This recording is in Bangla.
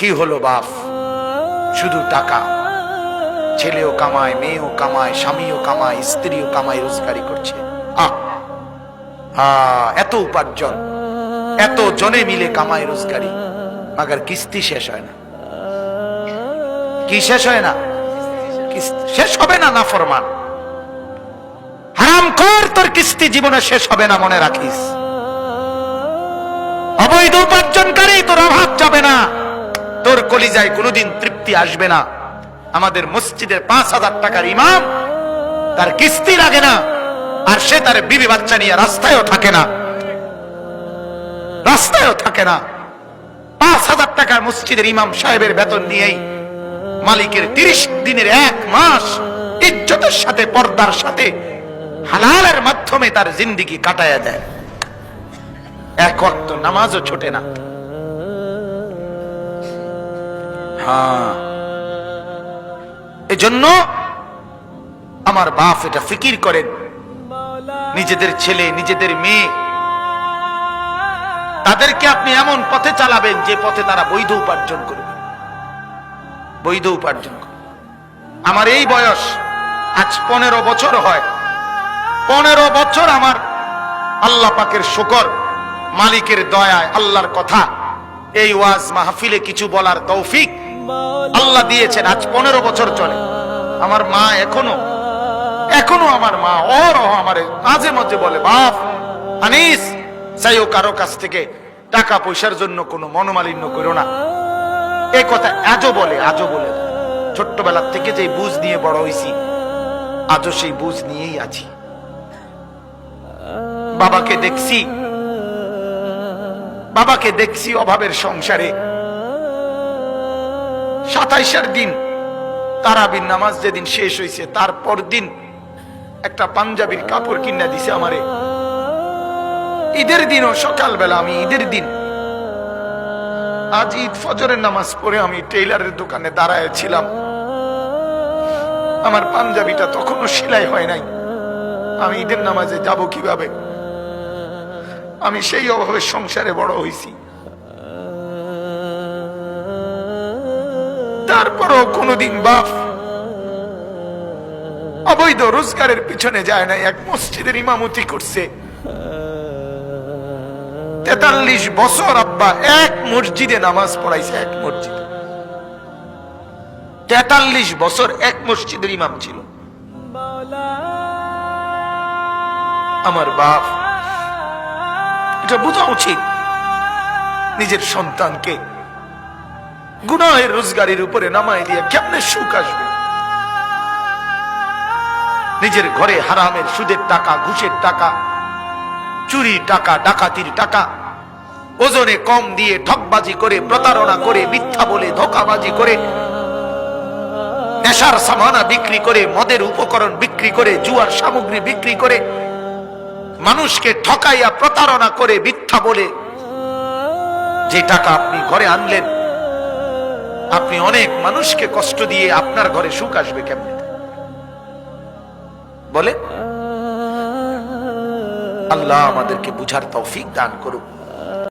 কি হলো বাপ? শুধু টাকা। ছেলেও কামায়, মেয়েও কামায়, স্বামীও কামায়, স্ত্রীও কামায় রোজগারি করছে। এত উপার্জন। এত জনে মিলে কামায়, রোজগারি। মাগার কিস্তি শেষ হয় না। কি শেষ হয় না? শেষ হবে না না ফরমান হারাম কর, তোর কিস্তি জীবনে শেষ হবে না, মনে রাখিস। অবৈধ উপার্জনকারী তোর অভাব যাবে না। তোর কলিজায় কোনোদিন তৃপ্তি আসবে না। আমাদের মসজিদের পাঁচ হাজার টাকার ইমাম, তার কিস্তি লাগে না, আর সে তার বিবি বাচ্চা নিয়ে রাস্তায়ও থাকে না। রাস্তায়ও থাকে না। পাঁচ হাজার টাকার মসজিদের ইমাম সাহেবের বেতন নিয়েই মালিকের তিরিশ দিনের এক মাস ইজ্জতের সাথে, পর্দার সাথে, হালালের মাধ্যমে তার জিন্দিগি কাটায়া দেয়। এক অর্থ নামাজও ছোটে না। এজন্য আমার বাপ এটা ফিকির করেন। নিজেদের ছেলে, নিজেদের মেয়ে। তাদেরকে আপনি এমন পথে চালাবেন যে পথে তারা বৈধ উপার্জন করবে। বৈধ উপার্জন আমার এই বয়স আজ পনেরো বছর হয়। পনেরো বছর আমার আল্লাহ পাকের শুকর, মালিকের দয়ায়, আল্লাহর কথা। এই ওয়াজ মাহফিলে কিছু বলার তৌফিক। আল্লাহ দিয়েছেন, আজ পনেরো বছর চলে। আমার মা এখনও এখনও আমার মা ওর আমার মাঝে মাঝে বলে, বাপ, আনিস চাইও কারও কাছ থেকে টাকা পয়সার জন্য কোনো মনোমালিন্য করো না। এই কথা আজও বলে আজও বলে। ছোট্টবেলার থেকে যে বুঝ নিয়ে বড় হয়েছি আজও সেই বুঝ নিয়েই আছি। বাবাকে দেখছি বাবাকে দেখছি অভাবের সংসারে। সাতাইশের দিন তারাবির নামাজ যেদিন শেষ হয়েছে তারপর দিন একটা পাঞ্জাবির কাপড় কিনা দিছে আমারে। ঈদের দিনও সকালবেলা আমি ঈদের দিন আজ ঈদ ফজরের নামাজ পড়ে আমি টেইলারের দোকানে দাঁড়ায় ছিলাম। আমার পাঞ্জাবিটা তখনও সেলাই হয় নাই। আমি ঈদের নামাজে যাব কীভাবে? আমি সেই অভাবে সংসারে বড় হয়েছি তারপরও কোনোদিন বাপ অবৈধ রোজগারের পিছনে যায় নাই, এক মসজিদের ইমামতি করছে। তেতাল্লিশ বছর আব্বা এক মসজিদে নামাজ পড়াইছে, এক মসজিদে। তেতাল্লিশ বছর এক মসজিদের ইমাম ছিল। আমার বাপ, এটা বোঝা উচিত নিজের সন্তানকে গুনাহের রোজগারের উপরে নামাই দিয়ে কেমনে সুখ আসবে? নিজের ঘরে হারামের সুদের টাকা, ঘুষের টাকা, চুরি টাকা, ডাকাতির টাকা, ওজনে কম দিয়ে ঠকবাজি করে, প্রতারণা করে, মিথ্যা বলে, ধোকাবাজি করে, নেশার সামানা বিক্রি করে, মদের উপকরণ বিক্রি করে, জুয়ার সামগ্রী বিক্রি করে, মানুষকে ঠকাইয়া প্রতারণা করে, মিথ্যা বলে, যে টাকা আপনি ঘরে আনলেন আপনি অনেক মানুষকে কষ্ট দিয়ে আপনার ঘরে সুখ আসবে কেমনে? বলে আল্লাহ আমাদেরকে বুঝার তৌফিক দান করুক।